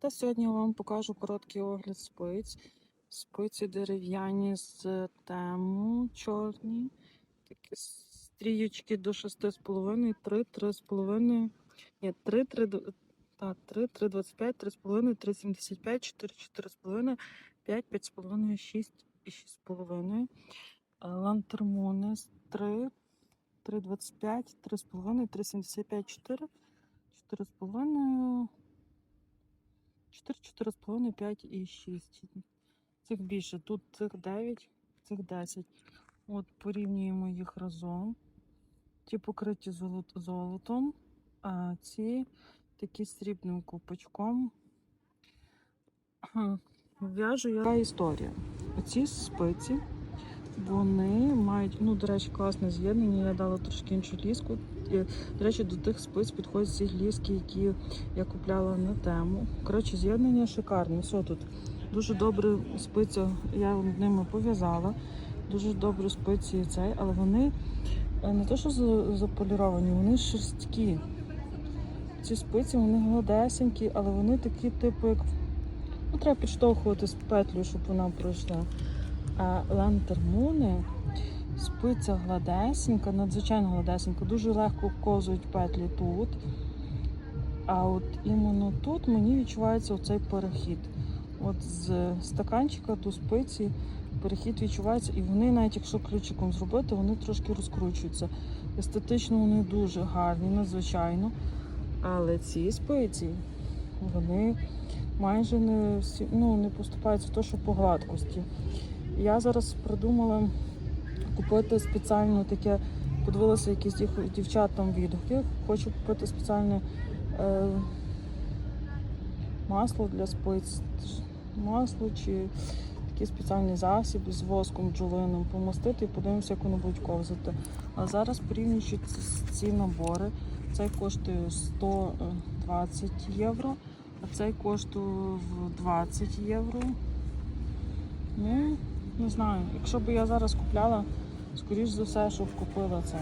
Та сьогодні я вам покажу короткий огляд спиць. Спиці дерев'яні з тему чорні. Такі стріючки до 6,5, 3, 3,5. Ні, 3, 3, та, 3, 3, 25, 3,5, 3, 75, 4, 4,5, 5, 5,5, 6 і 6,5. Е, Лантермони з 3, 3, 25, 3,5, 3, 75, 4, 4,5. 4, 4,5, 5 і 6. Цих більше. Тут цих 9, цих 10. От порівнюємо їх разом. Ті покриті золот, золотом, а ці такі срібним купочком. В'яжу я історію. Оці спиці, вони мають, ну, до речі, класне з'єднання. Я дала трошки іншу ліску. До речі, до тих спиць підходять ці ліски, які я купляла на тему. Коротше, з'єднання шикарне. Все тут. Дуже добре спиця, я ними пов'язала. Дуже добре спиці цей, але вони е, не то, що за- заполіровані, вони шерсткі. Ці спиці вони гладесенькі, але вони такі, типу, як ну, треба підштовхувати з петлю, щоб вона пройшла. Лантермуни спиця гладесенька, надзвичайно гладесенька, дуже легко ковзують петлі тут. А от іменно тут мені відчувається оцей перехід. От з стаканчика до спиці перехід відчувається, і вони, навіть якщо ключиком зробити, вони трошки розкручуються. Естетично вони дуже гарні, надзвичайно. Але ці спиці, вони майже не, ну, не поступаються в те, що по гладкості. Я зараз придумала купити спеціально таке, подивилася якісь дів- дівчат там відгуки. Хочу купити спеціальне е, масло для спиць, масло чи такий спеціальний засіб з воском бджолиним помастити і подивимося, як воно будуть ковзати. А зараз порівнюючи ці, ці набори, цей коштує 120 євро, а цей коштує 20 євро. Не знаю. Якщо б я зараз купляла, скоріш за все, щоб купила цей.